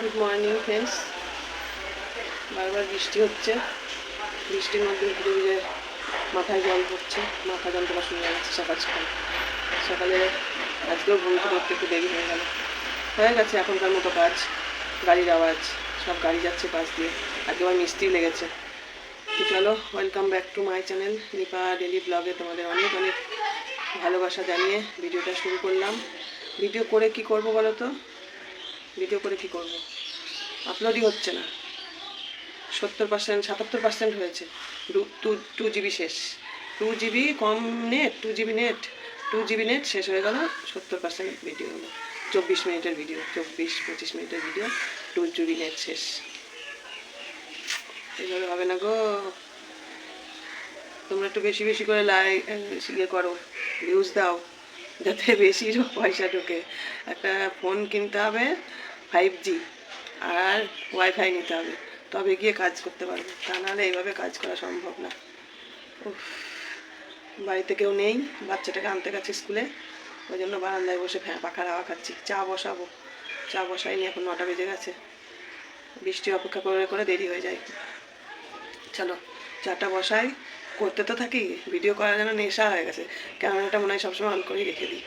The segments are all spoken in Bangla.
গুড মর্নিং ফ্রেন্ডস বারবার বৃষ্টি হচ্ছে। বৃষ্টির মধ্যে ভিজে ভিজে মাথায় জল পড়ছে। মাথা শুরু হয়ে গেছে সকাল সকাল সকালে আজকেও ঘুম থেকে করতে একটু দেরি হয়ে গেল। হয়ে গেছে এখনকার মতো কাজ। গাড়ির আওয়াজ। সব গাড়ি যাচ্ছে পাশ দিয়ে। আজকে আবার মিষ্টি লেগেছে। তো চলো welcome back to my channel Nipa daily ব্লগে তোমাদের অনেক অনেক ভালোবাসা জানিয়ে ভিডিওটা শুরু করলাম। ভিডিও করে কি করব বলো তো? ভিডিও করে কি করব? আপলোডই হচ্ছে না। সত্তর পার্সেন্ট সাতাত্তর পার্সেন্ট হয়েছে। টু টু জিবি শেষ। টু জিবি কম net two GB net two GB net শেষ হয়ে গেল, সত্তর পার্সেন্ট ভিডিও হলো। চব্বিশ মিনিটের ভিডিও চব্বিশ, পঁচিশ মিনিটের ভিডিও টু জিবি নেট শেষ। এইভাবে হবে না গো। তোমরা একটু বেশি বেশি করে লাইক ইয়ে করো ভিউজ দাও। যাতে বেশি পয়সা ঢোকে। একটা ফোন কিনতে হবে ফাইভ জি আর ওয়াইফাই নিতে হবে। তবে গিয়ে কাজ করতে পারবে তা নাহলে এইভাবে কাজ করা সম্ভব না। উফ, বাড়িতে কেউ নেই বাচ্চাটাকে আনতে গেছে স্কুলে ওই জন্য বারান্দায় বসে ফ্যাঁ পাখার হাওয়া খাচ্ছি। চা বসাবো চা বসাইনি এখন নটা বেজে গেছে। বৃষ্টি অপেক্ষা করে করে দেরি হয়ে যায়। চলো চাটা বসাই করতে তো থাকি ভিডিও করার যেন নেশা হয়ে গেছে। ক্যামেরাটা মনে হয় সবসময় অন করেই রেখে দিই।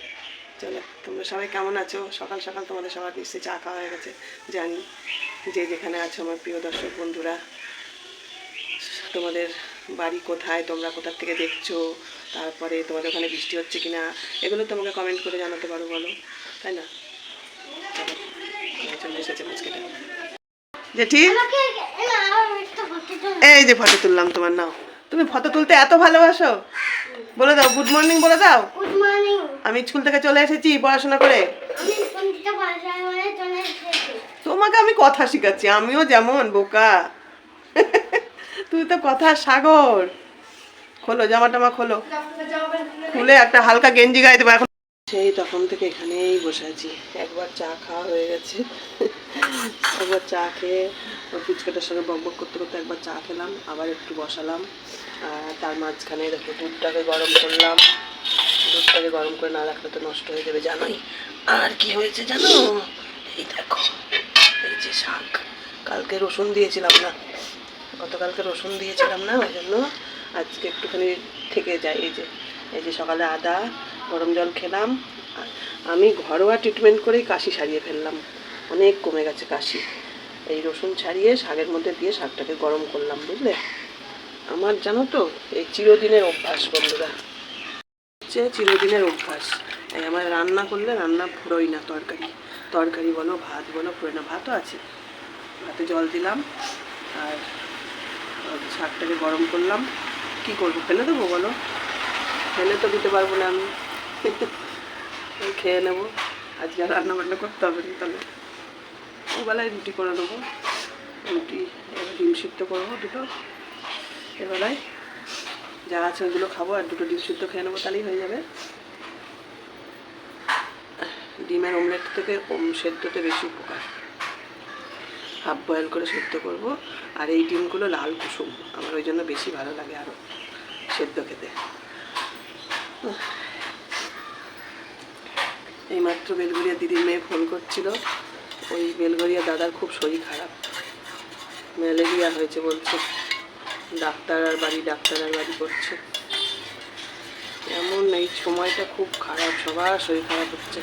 চলো তোমরা সবাই কেমন আছো? সকাল সকাল তোমাদের সবার নিশ্চয়ই চা খাওয়া হয়ে গেছে জানি যে যেখানে আছো আমার প্রিয় দর্শক বন্ধুরা। তোমাদের বাড়ি কোথায়? তোমরা কোথার থেকে দেখছ? তারপরে তোমাদের ওখানে বৃষ্টি হচ্ছে কি না এগুলো তোমাকে কমেন্ট করে জানাতে পারো বলো। তাই না? চলো এসেছে মুচকেটা জেঠি? এই যে ফটো তুললাম তোমার নাও। তুমি ফটো তুলতে এত ভালোবাসো? বলে দাও গুড মর্নিং বলে দাও। গুড মর্নিং আমি স্কুল থেকে চলে এসেছি পড়াশোনা করে। আমি পঞ্চিতা বাসায় চলে এসেছি। তোমাকে আমি কথা শিখাচ্ছি আমিও যেমন বোকা। তুই তো কথা সাগর। খোলো জামা টামা খোলো খুলে একটা হালকা গেঞ্জি গায়ে দেবো এখন সেই তখন থেকে এখানেই বসে আছি। একবার চা খাওয়া হয়ে গেছে। একবার চা খেয়ে ফুচকাটার সঙ্গে বক বক করতে করতে একবার চা খেলাম, আবার একটু বসালাম। তার মাঝখানে দেখো দুধটাকে গরম করলাম। দুধটাকে গরম করে না রাখলে তো নষ্ট হয়ে যাবে, জানোই। আর কি হয়েছে জানো? এই দেখো, এই যে শাক। কালকে রসুন দিয়েছিলাম না। গতকালকে রসুন দিয়েছিলাম না, ওই জন্য আজকে একটুখানি থেকে যায়। এই যে এই যে সকালে আদা গরম জল খেলাম। আমি ঘরোয়া ট্রিটমেন্ট করেই কাশি সারিয়ে ফেললাম। অনেক কমে গেছে কাশি। এই রসুন ছাড়িয়ে শাকের মধ্যে দিয়ে শাকটাকে গরম করলাম, বুঝলে? আমার জানো তো, এই চিরদিনের অভ্যাস, বন্ধুরা। হচ্ছে চিরদিনের অভ্যাস। এই আমার রান্না করলে রান্না ফুরোই না তরকারি। তরকারি বলো, ভাত বলো ফুরোয় না, ভাতও আছে। ভাতে জল দিলাম আর শাকটাকে গরম করলাম। কি করব, ফেলে দেবো বলো? ফেলে তো দিতে পারব না আমি। খেয়ে নেব। আজকে রান্না বান্না করতে হবে না তাহলে। ওবেলায় রুটি করে নেব। রুটি, এবার ডিম সিদ্ধ করব দুটো। এবেলায় যা আছে ওইগুলো খাব আর দুটো ডিম সিদ্ধ খেয়ে নেব, তাহলেই হয়ে যাবে। ডিমের অমলেট থেকে সেদ্ধতে বেশি উপকার। হাফ বয়েল করে সেদ্ধ করব। আর এই ডিমগুলো লাল কুসুম। আমার ওই জন্য বেশি ভালো লাগে আরও সেদ্ধ খেতে। এইমাত্র বেলগুড়িয়া দিদির মেয়ে ফোন করছিল। ওই বেলগড়িয়া দাদার খুব শরীর খারাপ। ম্যালেরিয়া হয়েছে বলছে। ডাক্তার আর বাড়ি, ডাক্তার আর বাড়ি করছে। এমন এই সময়টা খুব খারাপ, সবার শরীর খারাপ হচ্ছে।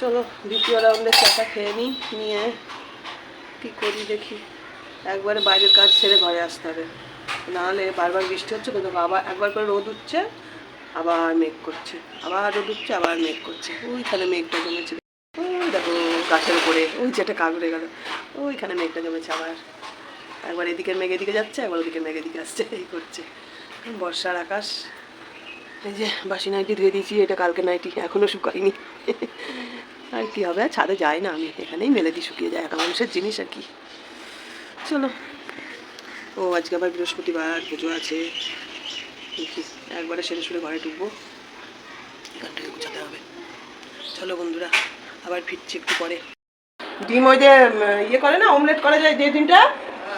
চলো, দ্বিতীয় রাউন্ডের চাটা খেয়ে নিই, নিয়ে কী করি দেখি। একবারে বাইরের কাজ ছেড়ে ঘরে আসতে হবে। নাহলে বারবার বৃষ্টি হচ্ছে কিন্তু আবার একবার করে রোদ উঠছে, আবার মেঘ করছে, আবার রোদ উঠছে, আবার মেঘ করছে। ওইখানে মেঘটা জমেছে। ওই দেখো গাছের উপরে, ওই যেটা কাগড়ে গেল, ওইখানে মেঘটা জমেছে আবার। একবার এদিকের মেঘ এদিকে যাচ্ছে, একবার ওদিকের মেঘ এদিকে আসছে, এই করছে। বর্ষার আকাশ। এই যে বাসি নাইটি ধুয়ে দিয়েছি, এটা কালকে নাইটি এখনও শুকায়নি। আর কি হবে ছাদে যাই না আমি, এখানেই মেলে দিই, শুকিয়ে যায়, একা মানুষের জিনিস আর কি। চলো। ও, আজকে আবার বৃহস্পতিবার, পুজো আছে। দেখি, একবারে সেরে সুরে ঘরে ঢুকবো। এখানটাকে গুছাতে হবে। চলো বন্ধুরা, আবার ফিরছি একটু পরে। ডিম ওই যে ইয়ে করে না অমলেট করা যায় যে ডিমটা?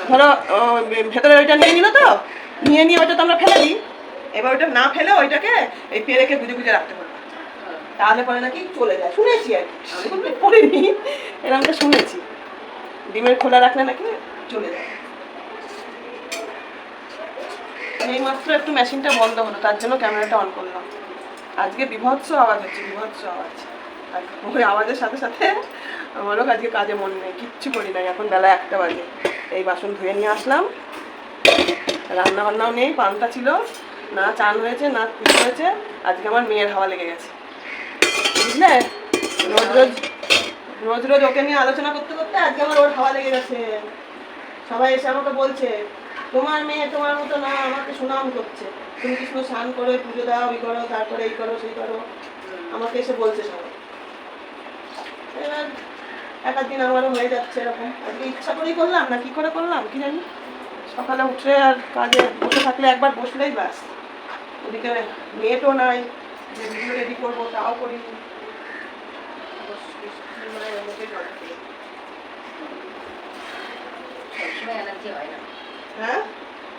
ধরো ভেতরে ওইটা নিয়ে নিল তো? নিয়ে নিয়ে ওইটা তো আমরা ফেলে দিই। এবার ওইটা না ফেলে ওইটাকে এই পেরেকে গুজে গুজে রাখতে পারব তাহলে পরে নাকি চলে যায়। শুনেছি আর কি। পড়িনি। এরকমটা শুনেছি। ডিমের খোলা রাখলে নাকি চলে যায়। এই মাত্র একটু মেশিনটা বন্ধ হলো, তার জন্য ক্যামেরাটা অন করলাম। আজকে বিভৎস আওয়াজ হচ্ছে, বিভৎস আওয়াজ। আর ওই আওয়াজের সাথে সাথে আমারও আজকে কাজে মন নেই, কিচ্ছু করি নাই। এখন বেলা একটা বাজে। এই বাসন ধুয়ে নিয়ে আসলাম। রান্না বান্নাও নেই, পান্তা ছিল, না চান হয়েছে, না কিছু হয়েছে। আজকে আমার মেয়ের হাওয়া লেগে গেছে। বুঝলে? রোজ রোজ রোজ রোজ ওকে নিয়ে আলোচনা করতে করতে আজকে আমার ওর হাওয়া লেগে গেছে। সবাই এসে আমাকে বলছে তোমার মেয়ে তোমার মতো না, আমাকে সুনাম করছে। তুমি কৃষ্ণ স্নান করে, পুজো দাও এই করো, তারপরে এই করো, সেই করো। আমাকে এসে বলছে সবাই এবার এক আমারও হয়ে যাচ্ছে এরকম। আজকে ইচ্ছা করেই করলাম না, কি করে করলাম, কি জানি? সকালে উঠে আর কাজে বসে থাকলে একবার বসলেই ব্যাস। ওদিকে নেটও নাই, যে ভিডিও রেডি করব তাও খেয়ে। সবসময় এনার্জি হয় না। হ্যাঁ?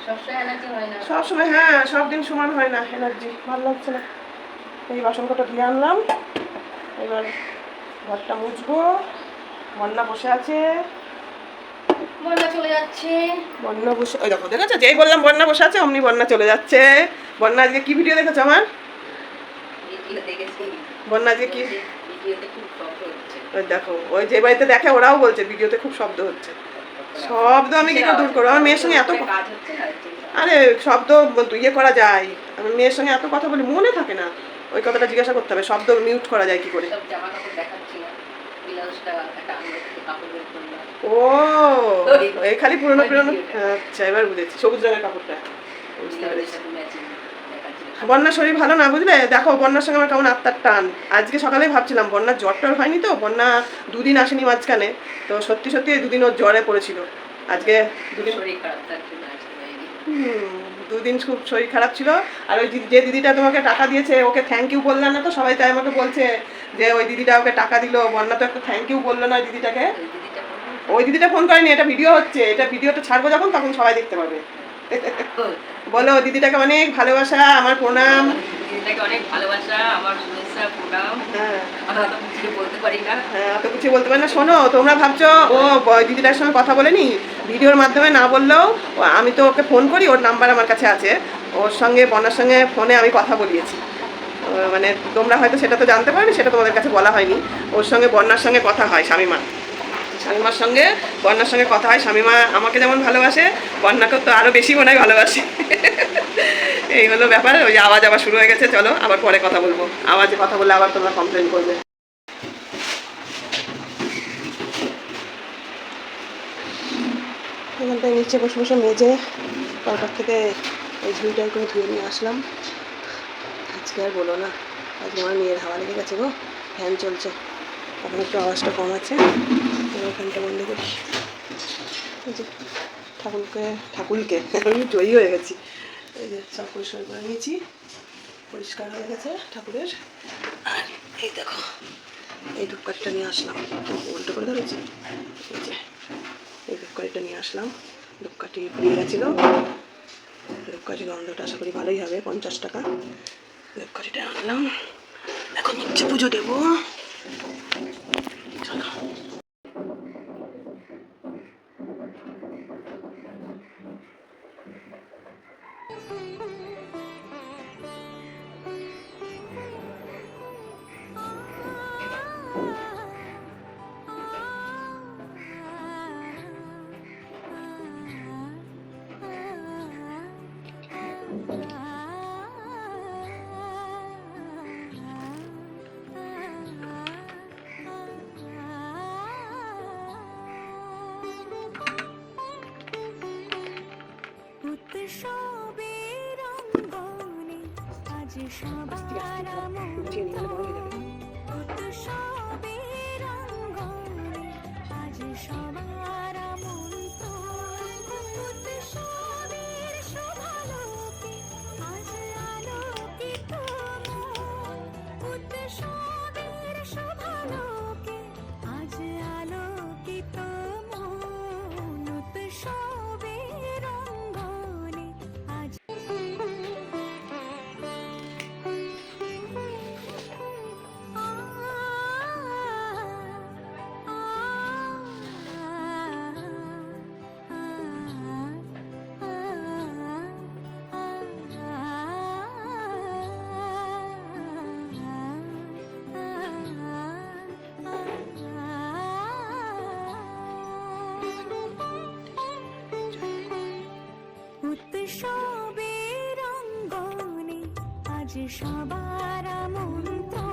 সবসময় এনার্জি সব সময় হ্যাঁ সব দিন সমান হয় না এনার্জি ভালো লাগছে না। এই বাসন কটা ধুয়ে আনলাম। এবার ঘরটা মুছবো। বন্যা বসে আছে। বন্যা চলে যাচ্ছে। বন্যা বসে ওই দেখো দেখেছ? যেই বললাম বন্যা বসে আছে অমনি বন্যা চলে যাচ্ছে। বন্যা আজকে কি ভিডিও দেখেছ আমার? বন্যা আজকে কি? দেখো ওই যে বাড়িতে দেখে ওরাও বলছে ভিডিওতে খুব শব্দ হচ্ছে। শব্দ আমি কি দূর করব। আমার মেয়ের সঙ্গে এত। আরে শব্দ ইয়ে করা যায়। আমার মেয়ের সঙ্গে এত কথা বলি মনে থাকে না। ওই কথাটা জিজ্ঞাসা করতে হবে, শব্দ মিউট করা যায় কি করে? ও, এই খালি পুরনো পুরনো আচ্ছা এবার বুঝেছি। সবুজ রঙের কাপড়টা। বুঝতে পেরেছি। বন্যার শরীর ভালো না বুঝলে? দেখো বন্যার সঙ্গে আমার কেমন আত্মার টান। আজকে সকালেই ভাবছিলাম বন্যার জ্বর টর হয়নি তো? বন্যা দুদিন আসেনি মাঝখানে। তো সত্যি সত্যি দুদিন ওর জ্বরে পড়েছিল। আজকে দুদিন দুদিন খুব শরীর খারাপ ছিল। আর ওই যে দিদিটা তোমাকে টাকা দিয়েছে ওকে থ্যাংক ইউ বললাম না তো? সবাই তাই আমাকে বলছে যে ওই দিদিটা ওকে টাকা দিল। বন্যা তো একটা থ্যাংক ইউ বলল না ওই দিদিটাকে। ওই দিদিটা ওই দিদিটা ফোন করেনি এটা ভিডিও হচ্ছে। এটা ভিডিওটা ছাড়বো যখন তখন সবাই দেখতে পাবে। বলো দিদিটাকে অনেক ভালোবাসা আমার প্রণাম। দিদিটাকে অনেক ভালোবাসা আমার শুভেচ্ছা প্রণাম। হ্যাঁ। তো বলতে হ্যাঁ অত কিছু বলতে পারি না। শোনো তোমরা ভাবছ ও দিদিটার সঙ্গে কথা বলেনি? ভিডিওর মাধ্যমে না বললেও আমি তো ওকে ফোন করি ওর নাম্বার আমার কাছে আছে। ওর সঙ্গে বন্যার সঙ্গে ফোনে আমি কথা বলিয়েছি। মানে তোমরা হয়তো সেটা তো জানতে পারোনি সেটা তোমাদের কাছে বলা হয়নি। ওর সঙ্গে বন্যার সঙ্গে কথা হয় স্বামীমা স্বামীমার সঙ্গে, বন্যার সঙ্গে কথা হয়। স্বামীমা আমাকে যেমন ভালোবাসে বন্যাকে তো আরও বেশি মনে হয় ভালোবাসে। এই হলো ব্যাপার, ওই আওয়াজ আবার শুরু হয়ে গেছে, চলো আবার পরে কথা বলব। আওয়াজে কথা বললে আবার তোমরা কমপ্লেন করবে। এখানটায় নিচে বসে বসে মেজে তারপর থেকে এই ঝুড়িটাই করে ধুয়ে নিয়ে আসলাম। আজকে আর বলো না, আজকে আমার মেয়ের হাওয়া লেগে গেছে গো, ফ্যান চলছে। এখন একটু আওয়াজটা কম আছে। ফ্যানটা বন্ধ করি। ঠাকুরকে ঠাকুরকে, আমি জয়ী হয়ে গেছি। এই যে সব পরিষ্কার করে নিয়েছি। পরিষ্কার হয়ে গেছে ঠাকুরের। আর এই দেখো, এই ধূপকাঠিটা নিয়ে আসলাম। উল্টো করে ধরেছি। এই যে, এই ধূপকাঠিটা নিয়ে আসলাম। ধূপকাঠি পুড়িয়ে গেছিল। ধূপকাঠি গন্ধটা আশা করি ভালোই হবে, পঞ্চাশ টাকা। ধূপকাঠিটা আনলাম। এখন হচ্ছে পুজো দেবো। চলো উৎসবের উৎসবের শোভালোকে আজ সবার আমন্ত্রণ।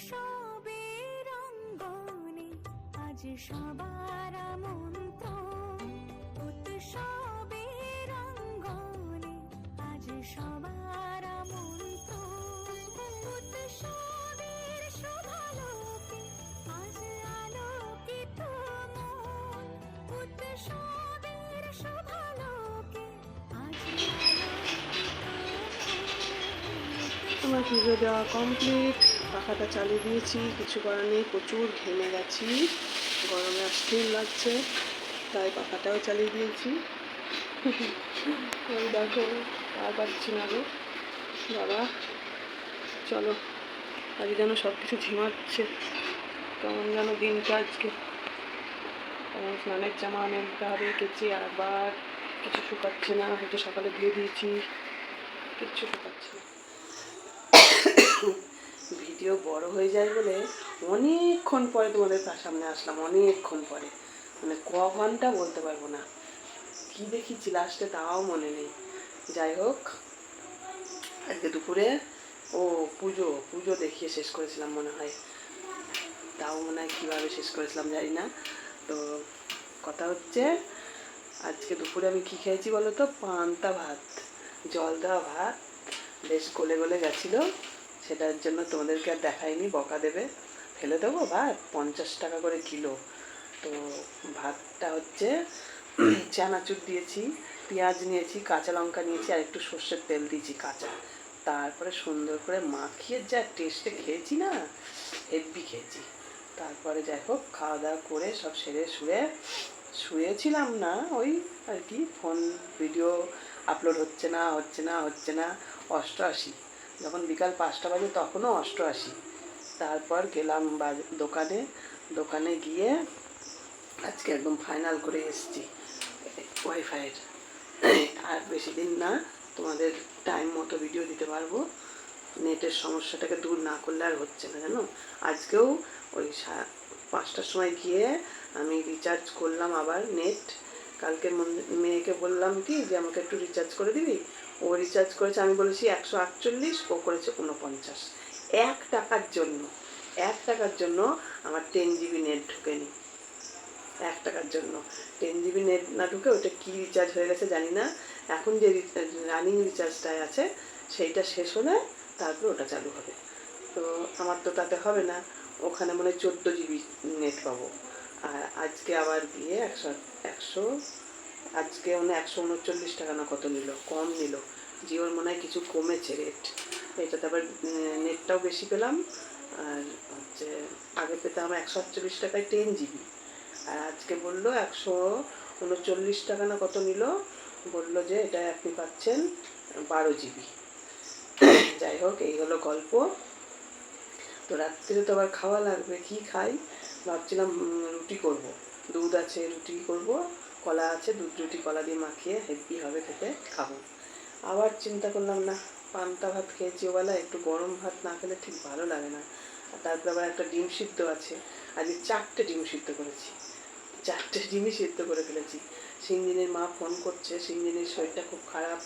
উৎসবের অঙ্গনে আজ সবার আমন্ত্রণ। উৎসবের অঙ্গনে আজ সবার আমন্ত্রণ। উৎসবের শোভালোকে আজ আলোকিত মন। উৎসবের শোভালোকে আজ আলোকিত আমার পুজো দেওয়া কমপ্লিট পাখাটা চালিয়ে দিয়েছি। কিছু করার নেই, প্রচুর ঘেমে গেছি। গরমে অস্থির লাগছে, তাই পাখাটাও চালিয়ে দিয়েছি। ওই দেখো, আর পাচ্ছি না গো। বাবা, চলো, আজ যেন সব কিছু ঝিমাচ্ছে। কেমন যেন দিনটা আজকে। স্নানের জামা মেলতে হবে, কেচে আবার কিছু শুকাচ্ছে না। হয়তো সকালে ধুয়ে দিয়েছি, কিচ্ছু শুকাচ্ছে না। ভিডিও বড় হয়ে যায় বলে অনেকক্ষণ পরে তোমাদের তার সামনে আসলাম, অনেকক্ষণ পরে। মানে ক ঘণ্টা বলতে পারব না। কি দেখেছি লাস্টে তাও মনে নেই। যাই হোক, আজকে দুপুরে ও পুজো পুজো দেখিয়ে শেষ করেছিলাম মনে হয়। তাও মনে হয় কীভাবে শেষ করেছিলাম জানি না। তো কথা হচ্ছে, আজকে দুপুরে আমি কী খেয়েছি বলো তো? পান্তা ভাত, জল দেওয়া ভাত। বেশ গলে গলে গেছিল। সেটার জন্য তোমাদেরকে আর দেখাইনি, বকা দেবে। ফেলে দেবো ভাত? পঞ্চাশ টাকা করে কিলো। তো ভাতটা হচ্ছে চানাচুর দিয়েছি, পেঁয়াজ নিয়েছি, কাঁচা লঙ্কা নিয়েছি, আর একটু সর্ষের তেল দিয়েছি কাঁচা। তারপরে সুন্দর করে মাখিয়ে যা টেস্টে খেয়েছি না হেভি খেয়েছি। তারপরে যাই হোক, খাওয়া দাওয়া করে সব সেরে শুয়ে, শুয়েছিলাম না, ওই আর কি ফোন ভিডিও আপলোড হচ্ছে না হচ্ছে না হচ্ছে না, অষ্টআশি। যখন বিকাল পাঁচটা বাজে তখনও অষ্টআশি। তারপর গেলাম দোকানে। দোকানে গিয়ে আজকে একদম ফাইনাল করে এসেছি ওয়াইফাইয়ের আর বেশি দিন না, তোমাদের টাইম মতো ভিডিও দিতে পারব। নেটের সমস্যাটাকে দূর না করলে আর হচ্ছে না, জানো? আজকেও ওই পাঁচটার সময় গিয়ে আমি রিচার্জ করলাম আবার নেট কালকে মেয়েকে বললাম কি যে, আমাকে একটু রিচার্জ করে দিবি? ও রিচার্জ করেছে, আমি বলেছি একশো আটচল্লিশ, ও করেছে উনপঞ্চাশ এক টাকার জন্য, এক টাকার জন্য আমার টেন জিবি নেট ঢুকেনি। এক টাকার জন্য। টেন জিবি নেট না ঢুকে ওটা কী রিচার্জ হয়ে গেছে জানি না। এখন যে রানিং রিচার্জটা আছে, সেইটা শেষ হলে তারপর ওটা চালু হবে। তো আমার তো তাতে হবে না। ওখানে মনে হয় চোদ্দ জিবি নেট পাবো। আর আজকে আবার গিয়ে একশো একশো আজকে হয় একশো উনচল্লিশ টাকা না কত নিল? কম নিল। জিওর মনে হয় কিছু কমেছে রেট এটাতে আবার নেটটাও বেশি পেলাম। আর হচ্ছে, আগে পেতাম একশো আটচল্লিশ টাকায় টেন জিবি আর আজকে বলল একশো উনচল্লিশ টাকা না কত নিল? বলল যে, এটা আপনি পাচ্ছেন বারো জিবি যাই হোক, এই হলো গল্প। তো রাত্রে তো আবার খাওয়া লাগবে, কি খাই? ভাবছিলাম রুটি করব। দুধ আছে, রুটি করব। কলা আছে দুধ রুটি কলা দিয়ে মাখিয়ে হেভি হবে খেতে খাব। আবার চিন্তা করলাম না পান্তা ভাত খেয়েছি ওবেলা একটু গরম ভাত না খেলে ঠিক ভালো লাগে না। তারপরে আবার একটা ডিম সিদ্ধ আছে আজকে চারটে ডিম সিদ্ধ করেছি। চারটে ডিমই সিদ্ধ করে ফেলেছি। সিঞ্জিনের মা ফোন করছে সিঞ্জিনের শরীরটা খুব খারাপ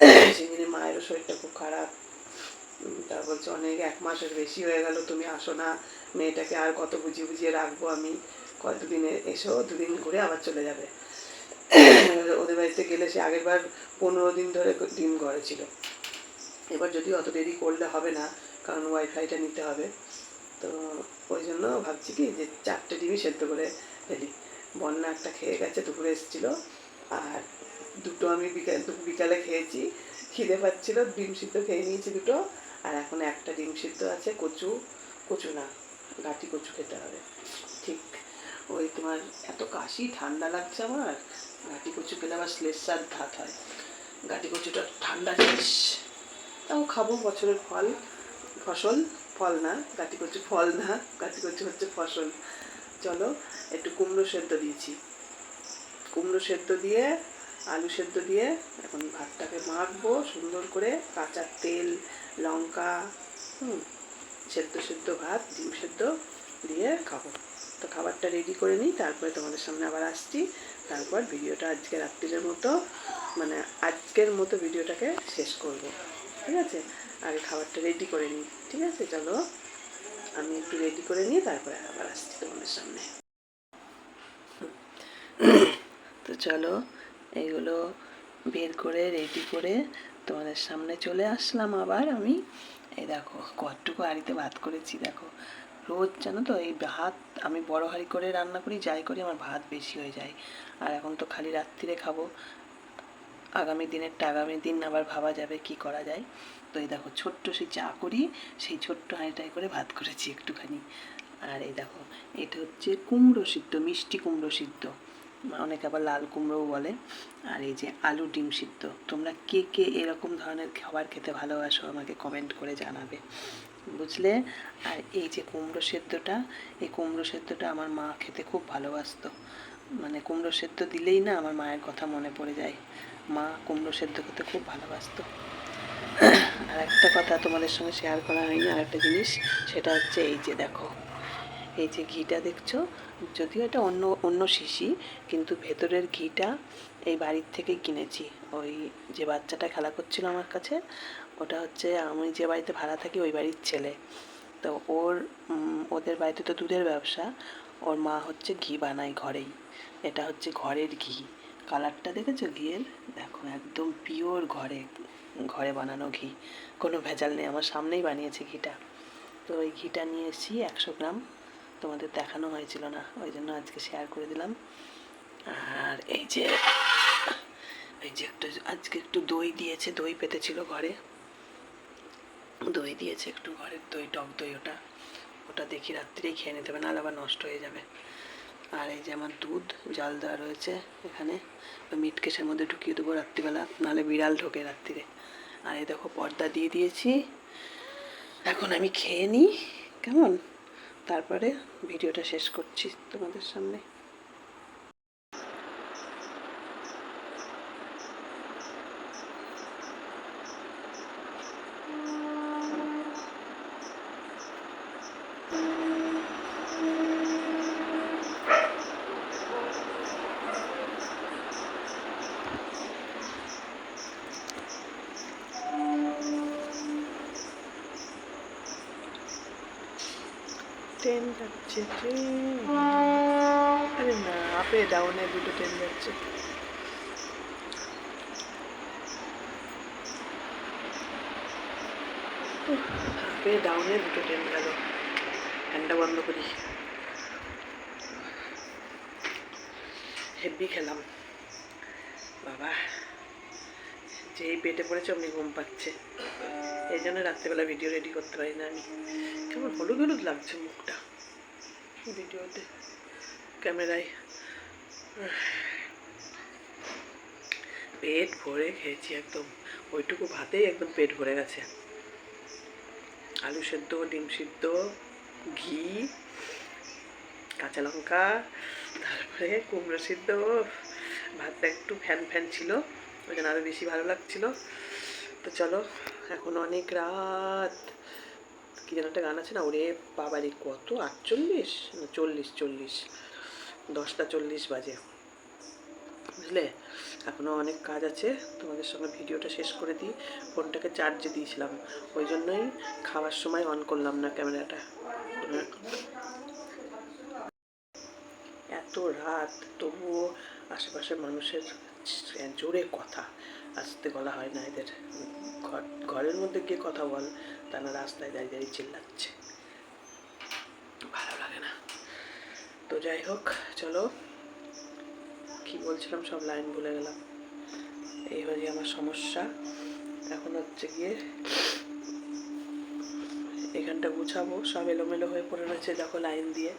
সিঞ্জিনের মায়েরও শরীরটা খুব খারাপ। উম, তা বলছে অনেক এক মাসের বেশি হয়ে গেল তুমি আসো না মেয়েটাকে আর কত বুঝিয়ে বুঝিয়ে রাখব আমি। কতদিনে এসো দুদিন ঘুরে আবার চলে যাবে। ওদের বাড়িতে গেলে সে আগেরবার পনেরো দিন ধরে ডিম ঘরে ছিল এবার যদি অত দেরি করলে হবে না, কারণ ওয়াইফাইটা নিতে হবে। তো ওই জন্য ভাবছি কি যে চারটে ডিমই সেদ্ধ করে ফেলি। বন্যা একটা খেয়ে গেছে, দুপুরে এসেছিল। আর দুটো আমি বিকাল বিকালে খেয়েছি, খিদে পাচ্ছিল, ডিম সিদ্ধ খেয়ে নিয়েছি দুটো। আর এখন একটা ডিম সিদ্ধ আছে, কচু। কচু না, গাটি কচু খেতে হবে। ঠিক। ওই তোমার এত কাশি, ঠান্ডা লাগছে আমার। গাটি কচু খেলে আবার শ্লেষার ধাত হয়। গাটি কচুটা ঠান্ডা জিনিস। তাও খাব বছরের ফল। ফসল? ফল না গাটি কচু ফল না গাটি কচু হচ্ছে ফসল। চলো, একটু কুমড়ো সেদ্ধ দিয়েছি। কুমড়ো সেদ্ধ দিয়ে, আলু সেদ্ধ দিয়ে এখন ভাতটাকে মাখবো সুন্দর করে। কাঁচা তেল, লঙ্কা, হুম, সেদ্ধ সেদ্ধ ভাত, ডিম সেদ্ধ দিয়ে খাব। তো খাবারটা রেডি করে নিই, তারপরে তোমাদের সামনে আবার আসছি। তারপর ভিডিওটা আজকে রাত্রিরের মতো মানে আজকের মতো ভিডিওটাকে শেষ করব, ঠিক আছে? আগে খাবারটা রেডি করে নিই, ঠিক আছে? চলো, আমি একটু রেডি করে নিয়ে তারপরে আবার আসছি তোমাদের সামনে। তো চলো এইগুলো বের করে রেডি করে তোমাদের সামনে চলে আসলাম আবার আমি। এই দেখো, কতটুকু আড়িতে ভাত করেছি, দেখো। রোজ জানো তো এই ভাত আমি বড় হাঁড়ি করে রান্না করি, যাই করি আমার ভাত বেশি হয়ে যায়। আর এখন তো খালি রাত্রিরে খাব। আগামী দিনেরটা আগামী দিন আবার ভাবা যাবে কি করা যায়। তো এই দেখো, ছোট্ট সেই চা করি, সেই ছোট্ট হাঁড়িটাই করে ভাত করেছি একটুখানি। আর এই দেখো, এটা হচ্ছে কুমড়ো সিদ্ধ, মিষ্টি কুমড়ো সিদ্ধ। অনেকে আবার লাল কুমড়োও বলে। আর এই যে আলু ডিম সিদ্ধ, তোমরা কে কে এরকম ধরনের খাবার খেতে ভালোবাসো আমাকে কমেন্ট করে জানাবে। বুঝলে? আর এই যে কুমড়ো সেদ্ধটা, এই কুমড়ো সেদ্ধটা আমার মা খেতে খুব ভালোবাসতো। মানে কুমড়ো সেদ্ধ দিলেই না আমার মায়ের কথা মনে পড়ে যায়। মা কুমড়ো সেদ্ধ খেতে খুব ভালোবাসতো। আর একটা কথা তোমাদের সঙ্গে শেয়ার করা হয়নি আর একটা জিনিস, সেটা হচ্ছে এই যে দেখো, এই যে ঘিটা দেখছ? যদিও এটা অন্য অন্য শিশি, কিন্তু ভেতরের ঘিটা এই বাড়ির থেকে কিনেছি। ওই যে বাচ্চাটা খেলা করছিল আমার কাছে ওটা হচ্ছে আমি যে বাড়িতে ভাড়া থাকি ওই বাড়ির ছেলে। তো ওর ওদের বাড়িতে তো দুধের ব্যবসা। ওর মা হচ্ছে ঘি বানায় ঘরেই। এটা হচ্ছে ঘরের ঘি। কালারটা দেখেছ ঘিয়ের? দেখো, একদম পিওর ঘরে ঘরে বানানো ঘি। কোনো ভেজাল নেই, আমার সামনেই বানিয়েছে ঘিটা। তো ওই ঘিটা নিয়ে এসেছি একশো গ্রাম। তোমাদের দেখানো হয়েছিল না, ওই জন্য আজকে শেয়ার করে দিলাম। আর এই যে এই যে একটু, আজকে একটু দই দিয়েছে, দই পেতেছিল ঘরে। দই দিয়েছে একটু ঘরের দই, টক দই ওটা। ওটা দেখি রাত্রিরেই খেয়ে নিতে হবে, নাহলে আবার নষ্ট হয়ে যাবে। আর এই যে আমার দুধ, জাল দেওয়া রয়েছে এখানে। মিট কেসের মধ্যে ঢুকিয়ে দেবো রাত্রিবেলা, নাহলে বিড়াল ঢোকে রাত্রিরে। আর এই দেখো পর্দা দিয়ে দিয়েছি। এখন আমি খেয়ে নিই, কেমন? তারপরে ভিডিওটা শেষ করছি তোমাদের সামনে। ট্রেন যাচ্ছে ট্রেন আরে না আপে ডাউনে দুটো ট্রেন যাচ্ছে আপে ডাউনে দুটো ট্রেন গেল ফ্যানটা বন্ধ করি হেভি খেলাম। বাবা, যেই পেটে পড়েছে, অমনি ঘুম পাচ্ছে। এই জন্য রাত্রেবেলা ভিডিও রেডি করতে পারি না আমি। কেমন হলুদ হলুদ লাগছে মুখটা। ভিডিওতে, ক্যামেরায়। পেট ভরে খেয়েছি একদম। ওইটুকু ভাতেই একদম পেট ভরে গেছে। আলু সেদ্ধ, ডিম সিদ্ধ, ঘি, কাঁচা লঙ্কা, তারপরে কুমড়ো সিদ্ধ। ভাতটা একটু ফ্যান ফ্যান ছিল, ওই জন্য আরও বেশি ভালো লাগছিল। তো চলো, এখন অনেক রাত। কি যেন একটা গান আছে না, ওরে বাবারে কত আটচল্লিশ না চল্লিশ চল্লিশ, দশটা চল্লিশ বাজে। বুঝলে? এখনও অনেক কাজ আছে, তোমাদের সঙ্গে ভিডিওটা শেষ করে দিই। ফোনটাকে চার্জে দিয়েছিলাম, ওই জন্যই খাওয়ার সময় অন করলাম না ক্যামেরাটা। এত রাত, তবুও আশেপাশের মানুষের জোরে কথা, আসতে গলা হয় না এদের। ঘর, ঘরের মধ্যে গিয়ে কথা বল তা না রাস্তায় দাঁড়িয়ে দাঁড়িয়ে চিল্লাচ্ছে। ভালো লাগে না। তো যাই হোক, চলো। কি বলছিলাম, সব লাইন ভুলে গেলাম। এই হচ্ছে আমার সমস্যা। এখন হচ্ছে গিয়ে এখানটা গুছাবো। সব এলোমেলো হয়ে পড়ে রয়েছে, দেখো লাইন দিয়ে।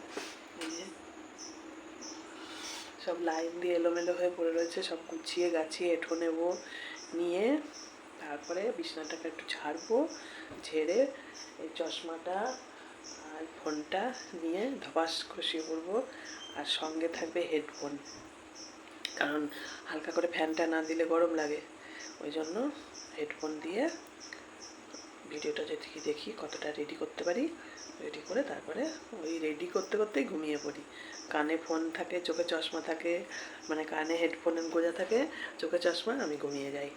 সব লাইন দিয়ে এলোমেলো হয়ে পড়ে রয়েছে, সব গুছিয়ে গাছিয়ে এঁঠো নেব, নিয়ে তারপরে বিছানাটাকে একটু ছাড়বো ঝেড়ে এই চশমাটা আর ফোনটা নিয়ে ধপাস শুয়ে পড়ব আর সঙ্গে থাকবে হেডফোন। কারণ হালকা করে ফ্যানটা না দিলে গরম লাগে। ওই জন্য হেডফোন দিয়ে ভিডিওটা যদি দেখি, কতটা রেডি করতে পারি রেডি করে তারপরে ওই রেডি করতে করতেই ঘুমিয়ে পড়ি। কানে ফোন থাকে, চোখে চশমা থাকে মানে কানে হেডফোনের গোজা থাকে, চোখে চশমা, আমি ঘুমিয়ে যাই।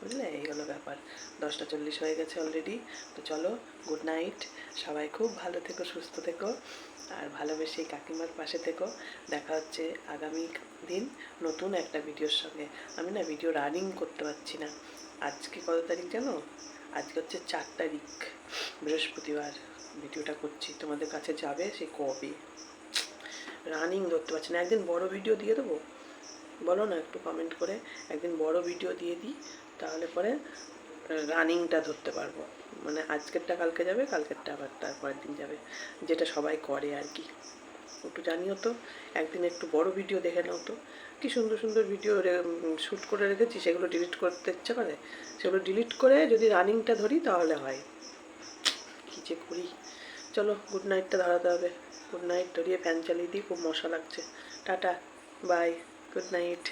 বুঝলে? এই হলো ব্যাপার। দশটা চল্লিশ হয়ে গেছে অলরেডি তো চলো গুড নাইট সবাই খুব ভালো থেকো, সুস্থ থেকো। আর ভালোবেসে কাকিমার পাশে থেকো। দেখা হচ্ছে আগামী দিন নতুন একটা ভিডিওর সঙ্গে। আমি না ভিডিও রানিং করতে পারছি না। আজকে কত তারিখ জানো? আজকে হচ্ছে চার তারিখ। বৃহস্পতিবার ভিডিওটা করছি। তোমাদের কাছে যাবে সে কবে? রানিং ধরতে পারছি না। একদিন বড় ভিডিও দিয়ে দেবো? বলো না একটু কমেন্ট করে। একদিন বড় ভিডিও দিয়ে দিই। তাহলে পরে রানিংটা ধরতে পারব। মানে আজকেরটা কালকে যাবে, কালকেরটা আবার তারপরের দিন যাবে। যেটা সবাই করে আর কি। একটু জানিও তো, একদিন একটু বড় ভিডিও দেখে নাও তো। কি সুন্দর সুন্দর ভিডিও শ্যুট করে রেখেছি, সেগুলো ডিলিট করতে ইচ্ছে করে? সেগুলো ডিলিট করে যদি রানিংটা ধরি তাহলে হয়। কী যে করি। চলো গুড নাইটটা ধরাতে হবে। গুড নাইট ধরিয়ে ফ্যান চালিয়ে দিই, খুব মশা লাগছে। Tata bye good night